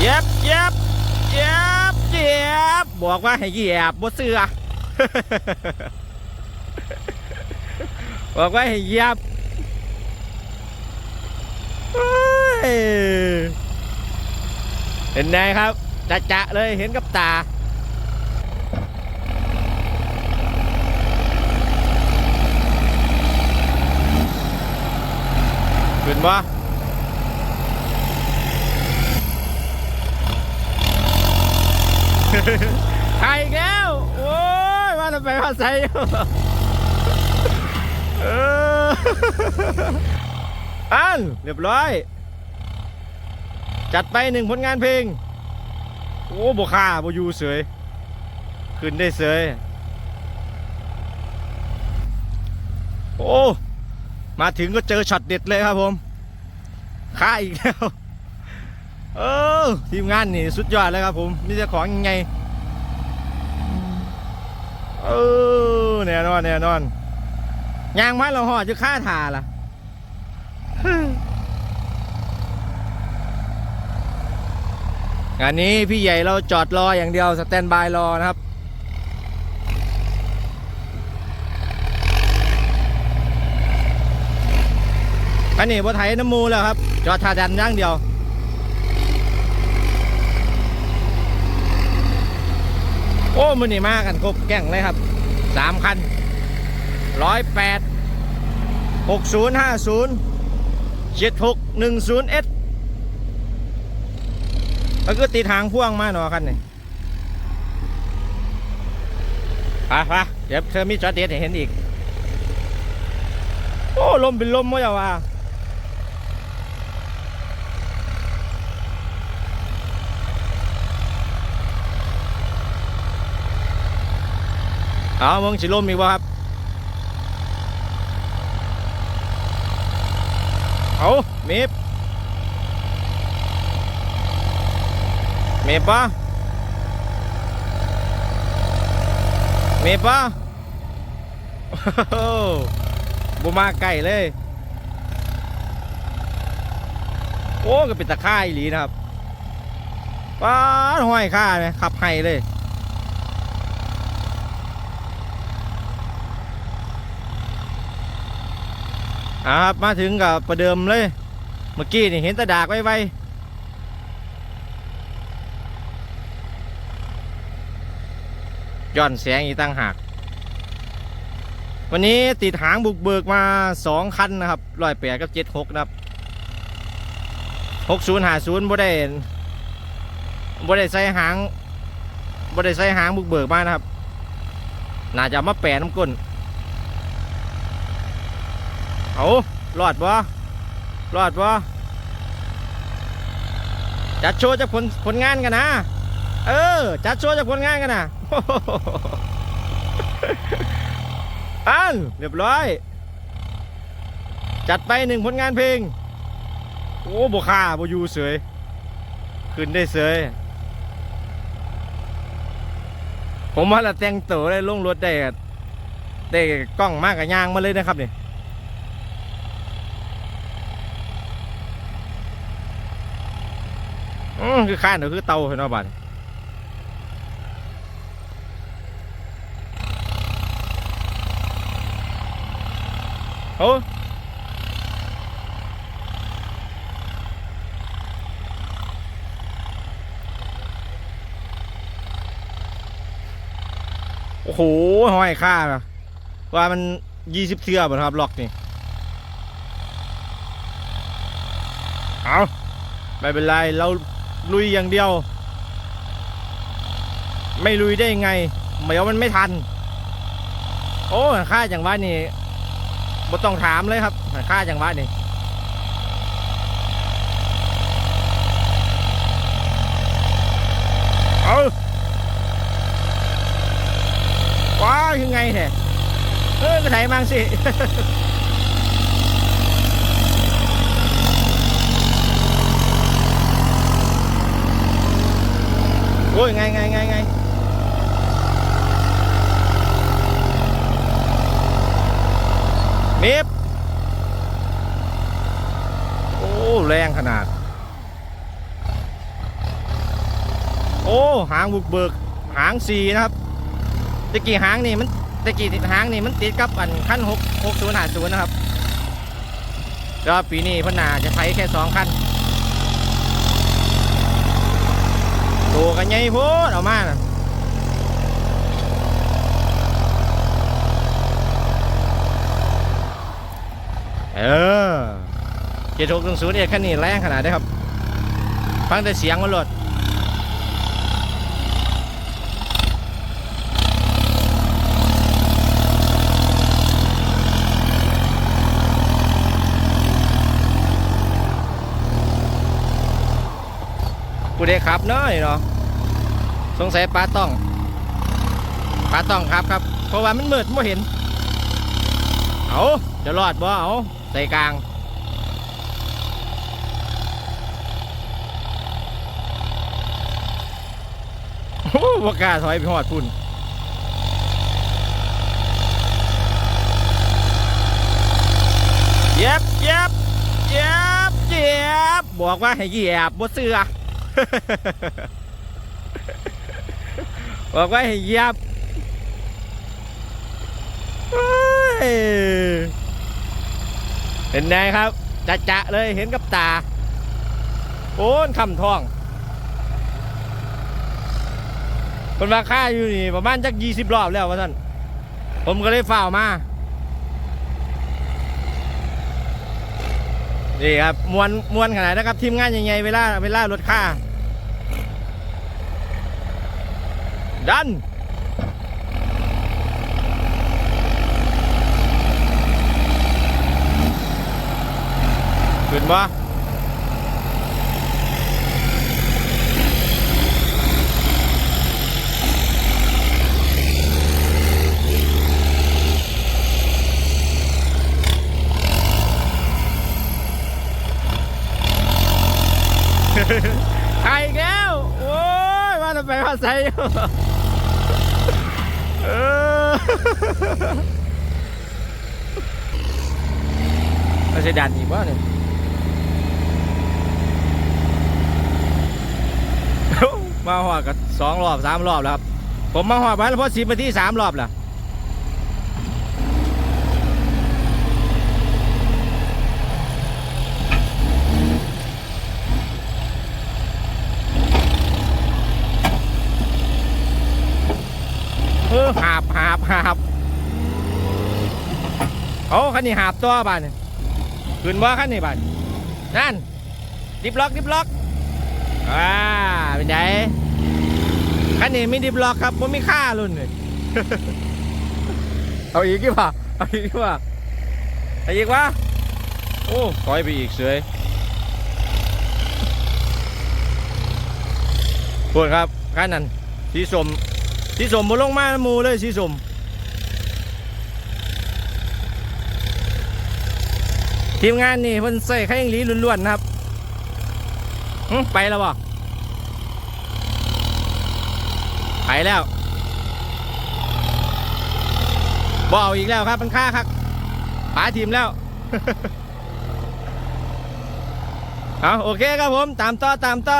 เย็บเย็บเย็บเย็บบอกว่าให้เหยียบบ่เสือบอกว่าให้เหยียบเห็นไงครับจะจะเลยเห็นกับตาขึ้นบ่ ไข่แล้ว โอ้ยว่าจะไปว่าใส่อยู่เอออันเรียบร้อย จัดไปหนึ่งผลงานเพลง โอ้บค่าบอยู่เสยขึ้นได้เสยโอ้ มาถึงก็เจอช็อตเด็ดเลยครับผม ค่าอีกแล้ว เออทีมงานนี่สุดยอดเลยครับผมมีแต่ของยังไงเออแน่นอนแน่นอนยางมัดเราห่อจะค่าทาล่ะงานนี้พี่ใหญ่เราจอดรออย่างเดียวสแตนบายรอนะครับอันนี้บ่ไถน้ำมูแล้วครับ จอดทาดันย่างเดียว โอ้มือนี่มากันครบแก่งเลยครับสามคันร้อยแปดหกศูนย์ห้าศูนย์เจ็ดหกหนึ่งศูนย์เอสแล้วก็ติดทางพ่วงมาหนอคันนี่ไปไปเดี๋ยวเธอมีจอดเด็ดเห็นอีก โอ้ลมเป็นลมมั้งว่า อามึงสิลมอีกบ่ครับ เอาเมฟเมฟปะเมฟปะโอ้โหบ่มาใกล้เลย โอ้ก็เป็นตะข่ายหลีนะครับป้าห้อยค่าเนี่ยขับไห้เลย อ่าครับมาถึงกับประเดิมเลย เมื่อกี้นี่เห็นตะดากไว้ไวย้อนแสงอีกตั้งหาก วันนี้ติดหางบุกเบิกมาสองคันนะครับร้อยแปดกับเจ็ดหกนะครับหกศูนย์หาศูนย์บ่ได้บ่ได้ใส่หางบ่ได้ใส่หางบุกเบิกมานะครับ น่าจะมาแปะน้ำก้น เอารอดบ่รอดบ่จัดโชว์จากผลผลงานกันนะ เออ จัดโชว์จากผลงานกันนะอันเรียบร้อย จัดไปหนึ่งผลงานเพลง โอ้บค่าบอยู่เสยขึ้นได้เสยผมว่าละแต่งตัวได้ลงรถได้ได้กล้องมากกับยางมาเลยนะครับเนี่อื คือข้านเดี๋ยวคือเตาเห็นว่าบัดโอ้โอ้โหห้อยค่านะว่ามันยี่สิบเทือบ่ครับล็อกนี่เอาไม่เป็นไรเรา ลุยอย่างเดียว ไม่ลุยได้ยังไงเดี๋ยวมันไม่ทัน โอ้ค่าจังหวะนี่บ่ต้องถามเลยครับค่าจังหวะนี่เอาว้าวยังไงแท้เออไปไหนมังสิ อ้ยไงไงไงไงเมฟโอ้ แรงขนาด โอ้ หางบุกเบิก หางสีนะครับตะกี้หางนี่มันตะกี้หางนี่มันติดกับอันขั้นหกหกศูนย์หาศูนย์นะครับแล้วปีนี้พนนาจะใช้แค่สองขั้น โตกันใหญ่โพดเอามานะเออเจ็ดหกศูนย์เอ็ดคันนี้แรงขนาดได้ครับ ฟังแต่เสียงมันหลด กูได้ขับเน้อยเนาะสงสัยปลาต้องปลาต้องครับครับ เพราะว่ามันมืดไม่เห็น เอาจะรอดบ่เอาใส่กลางโอ้บกาถอยไปหอดพุ่นเย็บเย็บเย็บเย็บบอกว่าให้เยียบบ่เสือ บอกว่าให้เหยียบเห็นไงครับจะจะเลยเห็นกับตา โอ้นคำทองคนมาค่าอยู่นี่ ประมาณจักยี่สิบรอบแล้วว่าท่านผมก็เลยฝ่ามา นี่ครับ มวนมวนขนาดนะครับ ทีมงานยังไงเวลา เวลารถค่า ดัน ขึ้นบ่ไข่แก้ว โอ้ยว่าจะไปว่าใส่อยู่ เราจะดันอีกว่าเนี่ยมาหอดกับสองรอบสามรอบแล้วครับ ผมมาหอดไปแล้วพอสิบนาทีสามรอบแล้ว หาบหาบหาบเอาคันนี้หาบตัวบ้านขึ้นว่าคันนี้บ้านนั่นดิบล็อกดิบล็อกอ่าเป็นไงคันนี้ไม่ดิบล็อกครับผมไม่ค่ารุ่นเลยเอาอีกกี่ป่ะเอาอีกกี่ป่ะเอาอีกวะโอ้ถอยไปอีกเสยปวดครับคันนั้นสีสม สีสมบนลงมาหมูเลยสีสมทีมงานนี่เพิ่นใส่แข้งหลีล้วนๆนะครับหึไปแล้วบ่ไปแล้วบเอาอีกแล้วครับมันค่าครับป๋าทีมแล้วเอาโอเคครับผม ตามต่อตามต่อ